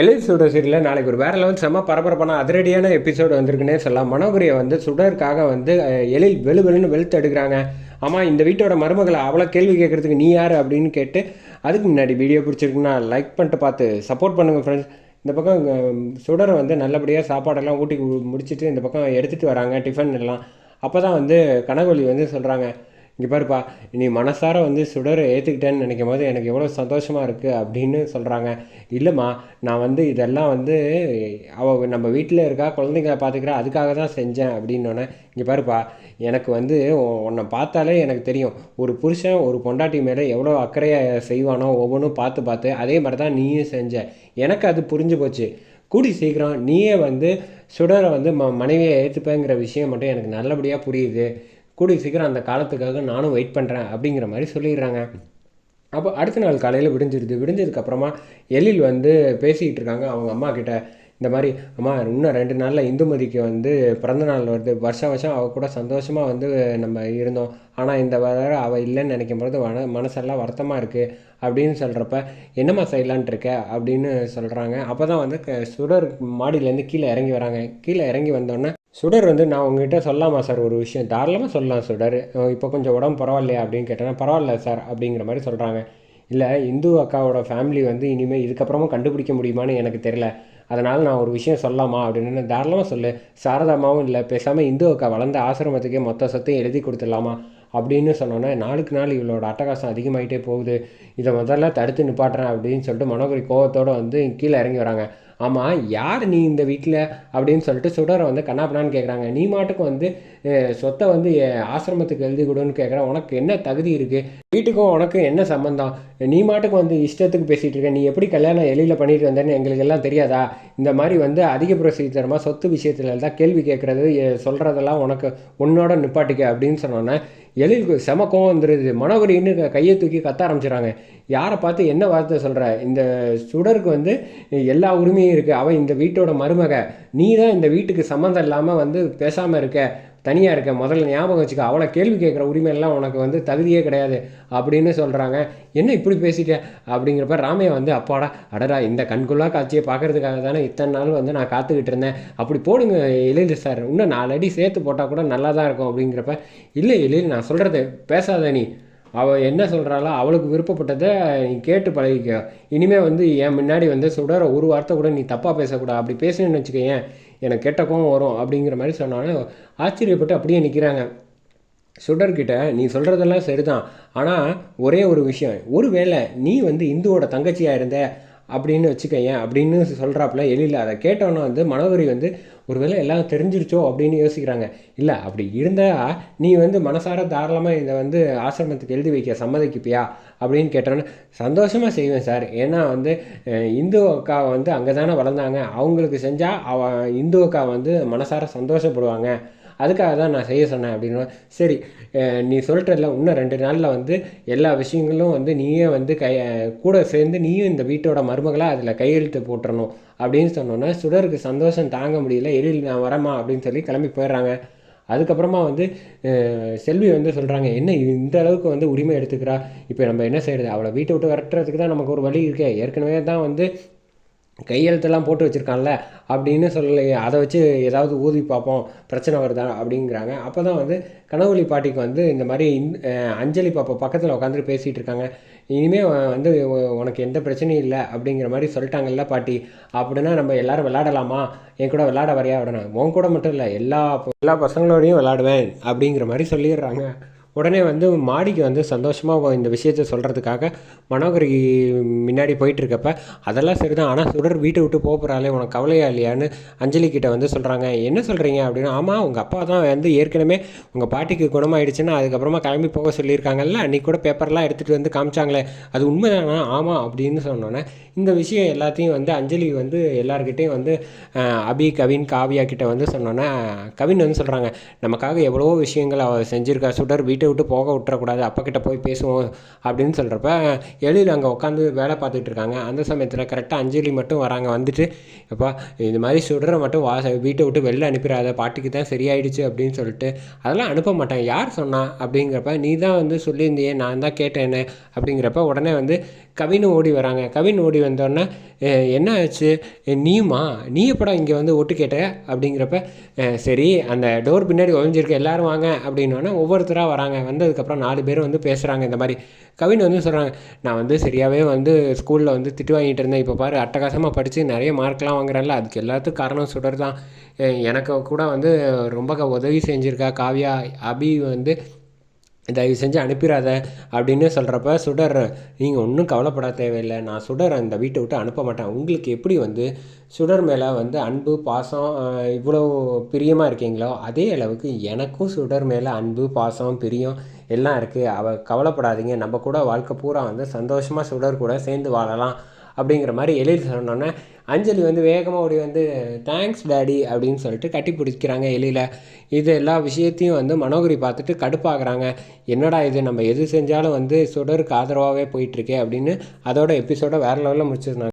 Elite சுடர் சீரியலில் நாளைக்கு ஒரு வேற லெவல் செம்ம பரபரப்பான அதிரடியான எபிசோடு வந்திருக்குன்னே சொல்லலாம். மனோகரியை வந்து சுடருக்காக வந்து எழில் வெளு வெளுன்னு வெளுத்து எடுக்கிறாங்க. ஆமாம் இந்த வீட்டோட மருமகளை அவ்வளோ கேள்வி கேட்குறதுக்கு நீ யார் அப்படின்னு கேட்டு அதுக்கு முன்னாடி வீடியோ பிடிச்சிருக்குன்னா லைக் பண்ணிட்டு பார்த்து சப்போர்ட் பண்ணுங்கள் ஃப்ரெண்ட்ஸ் இந்த பக்கம் சுடரை வந்து நல்லபடியாக சாப்பாடெல்லாம் ஊட்டி முடிச்சுட்டு முடிச்சிட்டு இந்த பக்கம் எடுத்துகிட்டு வராங்க டிஃபன் எல்லாம். அப்போ தான் வந்து கனகொலி வந்து சொல்கிறாங்க இங்கே பாருப்பா நீ மனசார வந்து சுடரை ஏற்றுக்கிட்டேன்னு நினைக்கும் போது எனக்கு எவ்வளோ சந்தோஷமாக இருக்குது அப்படின்னு சொல்கிறாங்க இல்லைம்மா நான் வந்து இதெல்லாம் வந்து அவள் நம்ம வீட்டில் இருக்கா குழந்தைங்கள பார்த்துக்கிறா அதுக்காக தான் செஞ்சேன் அப்படின்னோடனே இங்கே பாருப்பா எனக்கு வந்து உன்னை பார்த்தாலே எனக்கு தெரியும். ஒரு புருஷன் ஒரு பொண்டாட்டி மேலே எவ்வளோ அக்கறையாக செய்வானோ ஒவ்வொன்றும் பார்த்து பார்த்து அதே மாதிரி தான் நீயும் செஞ்ச. எனக்கு அது புரிஞ்சு போச்சு. கூடி சீக்கிரம் நீயே வந்து சுடரை வந்து ம மனைவியை ஏற்றுப்பேங்கிற விஷயம் மட்டும் எனக்கு நல்லபடியாக புரியுது. கூடி சீக்கிரம் அந்த காலத்துக்காக நானும் வெயிட் பண்ணுறேன் அப்படிங்கிற மாதிரி சொல்லிடுறாங்க. அப்போ அடுத்த நாள் காலையில் விடிஞ்சிருது. விடிஞ்சதுக்கப்புறமா எழில் வந்து பேசிக்கிட்டு இருக்காங்க. அவங்க அம்மா கிட்ட இந்த மாதிரி அம்மா இன்னும் ரெண்டு நாளில் இந்துமதிக்கு வந்து பிறந்த நாள் வருது. வருஷம் வருஷம் அவள் கூட சந்தோஷமாக வந்து நம்ம இருந்தோம். ஆனால் இந்த வாரம் அவள் இல்லைன்னு நினைக்கும் போது மன மனசெல்லாம் வருத்தமாக இருக்குது அப்படின்னு சொல்கிறப்ப என்னம்மா செய்யலான்ட்டு இருக்க? அப்படின்னு சொல்கிறாங்க அப்போ தான் வந்து க- சுடர் மாடியிலேருந்து கீழே இறங்கி வராங்க. கீழே இறங்கி வந்தோடனே சுடர் வந்து நான் உங்ககிட்ட சொல்லலாமா சார் ஒரு விஷயம்? தாராளமாக சொல்லலாம் சுடர். இப்போ கொஞ்சம் உடம்பு பரவாயில்லையா அப்படின்னு கேட்டேன்னா பரவாயில்ல சார் அப்படிங்கிற மாதிரி சொல்கிறாங்க இல்லை இந்து அக்காவோட ஃபேமிலி வந்து இனிமேல் இதுக்கப்புறமும் கண்டுபிடிக்க முடியுமான்னு எனக்கு தெரியல. அதனால் நான் ஒரு விஷயம் சொல்லலாமா அப்படின்னு தாராளமாக சொல்லு. சாரதாமாவும் இல்லை பேசாமல் இந்து அக்கா வளர்ந்த ஆசிரமத்துக்கே மொத்த சொத்தையும் எழுதி கொடுத்துடலாமா அப்படின்னு சொன்னோன்னே நாளுக்கு நாள் இவளோட அட்டகாசம் அதிகமாகிட்டே போகுது. இதை முதல்ல தடுத்து நிப்பாட்டுறேன் அப்படின்னு சொல்லிட்டு மனோகரி கோவத்தோடு வந்து கீழே இறங்கி வராங்க. ஆமாம் யார் நீ இந்த வீட்டில் அப்படின்னு சொல்லிட்டு சுடரை வந்து கண்ணாப்பண்ணான்னு கேட்குறாங்க நீ மாட்டுக்கு வந்து சொத்தை வந்து ஆசிரமத்துக்கு எழுதி கொடுன்னு கேட்குற உனக்கு என்ன தகுதி இருக்குது வீட்டுக்கும் உனக்கும் என்ன சம்மந்தம் நீ மாட்டுக்கு வந்து இஷ்டத்துக்கு பேசிகிட்டு இருக்க. நீ எப்படி கல்யாணம் எளியில் பண்ணிட்டு வந்தேன்னு எங்களுக்கு எல்லாம் தெரியாதா? இந்த மாதிரி வந்து அதிக பிரசித்தரமாக சொத்து விஷயத்துல தான் கேள்வி கேட்குறது சொல்கிறதெல்லாம் உனக்கு உன்னோட நிப்பாட்டிக்க அப்படின்னு சொன்னோன்னே எழிலுக்கு செம கோவம் வந்துடுது மனோகரின்னு கையை தூக்கி கத்த ஆரம்பிச்சிடறாங்க யாரை பார்த்து என்ன வார்த்தை சொல்கிற இந்த சுடருக்கு வந்து எல்லா உரிமையும் இருக்குது அவன் இந்த வீட்டோட மருமக. நீ தான் இந்த வீட்டுக்கு சம்மந்தம் இல்லாமல் வந்து பேசாமல் இருக்க தனியாக இருக்க. முதல்ல ஞாபகம் வச்சுக்க அவளை கேள்வி கேட்குற உரிமையெல்லாம் உனக்கு வந்து தகுதியே கிடையாது அப்படின்னு சொல்கிறாங்க என்ன இப்படி பேசிட்ட? அப்படிங்கிறப்ப ராமையா வந்து அப்பாடா அடடா இந்த கண்குள்ளா காட்சியை பார்க்கறதுக்காக தானே இத்தனை நாள் வந்து நான் காத்துக்கிட்டு இருந்தேன். அப்படி போடுங்க எழில் சார். இன்னும் நாலு அடி சேர்த்து போட்டால் கூட நல்லா தான் இருக்கும். அப்படிங்கிறப்ப இல்லை எழில் நான் சொல்கிறது பேசாத நீ. அவள் என்ன சொல்கிறாளோ அவளுக்கு விருப்பப்பட்டதை நீ கேட்டு பழகிக்க. இனிமேல் வந்து என் முன்னாடி வந்து சுடற ஒரு வார்த்தை கூட நீ தப்பாக பேசக்கூடாது. அப்படி பேசுனேன்னு வச்சுக்கோயேன் எனக்கு கெட்ட கோவம் வரும் அப்படிங்கிற மாதிரி சொன்னாலும் ஆச்சரியப்பட்டு அப்படியே நிற்கிறாங்க சுடர்கிட்ட நீ சொல்கிறதெல்லாம் சரிதான். ஆனால் ஒரே ஒரு விஷயம். ஒரு வேளை நீ வந்து இந்துவோட தங்கச்சியாக இருந்த? அப்படின்னு வச்சுக்கயேன் அப்படின்னு சொல்கிறாப்புல எழில. அதை கேட்டோன்னே வந்து மனோகரி வந்து ஒருவேளை எல்லாம் தெரிஞ்சிருச்சோ அப்படின்னு யோசிக்கிறாங்க. இல்லை அப்படி இருந்தால் நீ வந்து மனசார தாராளமாக இதை வந்து ஆசிரமத்துக்கு எழுதி வைக்க சம்மதிக்குப்பியா அப்படின்னு கேட்டோன்னே சந்தோஷமாக செய்வேன் சார். ஏன்னா வந்து இந்து அக்கா வந்து அங்கே தானே வளர்ந்தாங்க. அவங்களுக்கு செஞ்சால் அவ இந்து அக்கா வந்து மனசார சந்தோஷப்படுவாங்க. அதுக்காக தான் நான் செய்ய சொன்னேன் அப்படின்னு சரி நீ சொல்லிட்டல இன்னும் ரெண்டு நாளில் வந்து எல்லா விஷயங்களும் வந்து நீயே வந்து கை கூட சேர்ந்து நீயும் இந்த வீட்டோட மருமகளாக அதில் கையெழுத்து போட்டுறணும் அப்படின்னு சொன்னோன்னே சுடருக்கு சந்தோஷம் தாங்க முடியல எழில் நான் வரமா அப்படின்னு சொல்லி கிளம்பி போயிடுறாங்க. அதுக்கப்புறமா வந்து செல்வி வந்து சொல்கிறாங்க என்ன இந்த அளவுக்கு வந்து உரிமை எடுத்துக்கிறா? இப்போ நம்ம என்ன செய்கிறது அவளை வீட்டை விட்டு விரட்டுறதுக்கு தான் நமக்கு ஒரு வழி இருக்கே. ஏற்கனவே தான் வந்து கையெழுத்தெல்லாம் போட்டு வச்சுருக்கான்ல அப்படின்னு சொல்லலையே. அதை வச்சு ஏதாவது ஊதி பார்ப்போம் பிரச்சனை வருதா அப்படிங்கிறாங்க. அப்போ தான் வந்து கனவுலி பாட்டிக்கு வந்து இந்த மாதிரி அஞ்சலி பாப்பா பக்கத்தில் உட்காந்துட்டு பேசிகிட்டு இருக்காங்க. இனிமேல் வந்து உனக்கு எந்த பிரச்சனையும் இல்லை அப்படிங்கிற மாதிரி சொல்லிட்டாங்கல்ல பாட்டி. அப்படின்னா நம்ம எல்லாரும் விளாடலாமா என் கூட விளாட வரையா? விடணும் உன் கூட மட்டும் இல்லை எல்லா எல்லா பசங்களோடையும் விளாடுவேன் அப்படிங்கிற மாதிரி சொல்லிடுறாங்க. உடனே வந்து மாடிக்கு வந்து சந்தோஷமாக இந்த விஷயத்த சொல்கிறதுக்காக மனோகரி முன்னாடி போயிட்டு இருக்கப்ப அதெல்லாம் சரிதான். ஆனால் சுடர் வீட்டை விட்டு போக போகிறாளே உனக்கு கவலையா இல்லையான்னு அஞ்சலி கிட்டே வந்து சொல்கிறாங்க என்ன சொல்கிறீங்க அப்படின்னா ஆமாம் உங்கள் அப்பா தான் வந்து ஏற்கனவே உங்கள் பாட்டிக்கு குணமாயிடுச்சுன்னா அதுக்கப்புறமா கிளம்பி போக சொல்லியிருக்காங்கல்ல. அன்றைக்கி கூட பேப்பர்லாம் எடுத்துகிட்டு வந்து காமிச்சாங்களே. அது உண்மைதானா? ஆமாம் அப்படின்னு சொன்னோன்னே இந்த விஷயம் எல்லாத்தையும் வந்து அஞ்சலி வந்து எல்லாருக்கிட்டேயும் வந்து அபி கவின் காவியா கிட்ட வந்து சொன்னோன்னே கவின் வந்து சொல்கிறாங்க நமக்காக எவ்வளவோ விஷயங்கள் அவள் செஞ்சுருக்கா. சுடர் வீட்டு விட்டு போக விட்டுறக்கூடாது அப்பக்கிட்ட போய் பேசுவோம் அப்படின்னு சொல்கிறப்ப எழில் அங்கே உட்காந்து வேலை பார்த்துட்டு இருக்காங்க. அந்த சமயத்தில் கரெக்டாக அஞ்சலி மட்டும் வராங்க. வந்துட்டு எப்பா இது மாதிரி சுடுற மட்டும் வா வீட்டை விட்டு வெளில அனுப்பிடாத பாட்டிக்கு தான் சரியாயிடுச்சு அப்படின்னு சொல்லிட்டு அதெல்லாம் அனுப்ப மாட்டேன் யார் சொன்னா? அப்படிங்கிறப்ப நீ தான் வந்து சொல்லியிருந்தியே நான் தான் கேட்டேன்னு அப்படிங்கிறப்ப உடனே வந்து கவின் ஓடி வராங்க. கவின் ஓடி வந்தோடனே என்ன ஆச்சு அஹ், நீயுமா? நீ எப்படா இங்கே வந்து ஓட்டு கேட்ட? அப்படிங்கிறப்ப சரி அந்த டோர் பின்னாடி ஒழிஞ்சிருக்க எல்லோரும் வாங்க. அப்படின்னோடனே ஒவ்வொருத்தராக வராங்க. வந்ததுக்கப்புறம் நாலு பேர் வந்து பேசுகிறாங்க இந்த மாதிரி. கவின் வந்து சொல்கிறாங்க நான் வந்து சரியாகவே வந்து ஸ்கூலில் வந்து திட்டு வாங்கிட்டு இருந்தேன். இப்போ பாரு அட்டகாசமாக படித்து நிறைய மார்க்லாம் வாங்குறேன்ல. அதுக்கு எல்லாத்துக்கும் காரணம் சுடர் தான் எனக்கு கூட வந்து ரொம்ப உதவி செஞ்சுருக்கா காவியா. அபி வந்து தயவு செஞ்சு அனுப்பிடாத அப்படின்னு சொல்கிறப்ப சுடர் நீங்கள் ஒன்றும் கவலைப்பட தேவையில்லை. நான் சுடர் அந்த வீட்டை விட்டு அனுப்ப மாட்டேன். உங்களுக்கு எப்படி வந்து சுடர் மேலே வந்து அன்பு பாசம் இவ்வளோ பிரியமாக இருக்கீங்களோ அதே அளவுக்கு எனக்கும் சுடர் மேலே அன்பு பாசம் பிரியம் எல்லாம் இருக்குது அவ கவலைப்படாதீங்க. நம்ம கூட வாழ்க்கை பூரா வந்து சந்தோஷமாக சுடர் கூட சேர்ந்து வாழலாம். அப்படிங்கிற மாதிரி எழில் சொன்னோன்னே அஞ்சலி வந்து வேகமாக ஓடி வந்து தேங்க்ஸ் டேடி அப்படின்னு சொல்லிட்டு கட்டி பிடிக்கிறாங்க எழில. இது எல்லா விஷயத்தையும் வந்து மனோகரி பார்த்துட்டு கடுப்பாகிறாங்க. என்னடா இது? நம்ம எது செஞ்சாலும் வந்து சுடருக்கு ஆதரவாகவே போயிட்டுருக்கே அப்படின்னு அதோட எபிசோட வேறு லெவலில் முடிச்சிருந்தாங்க.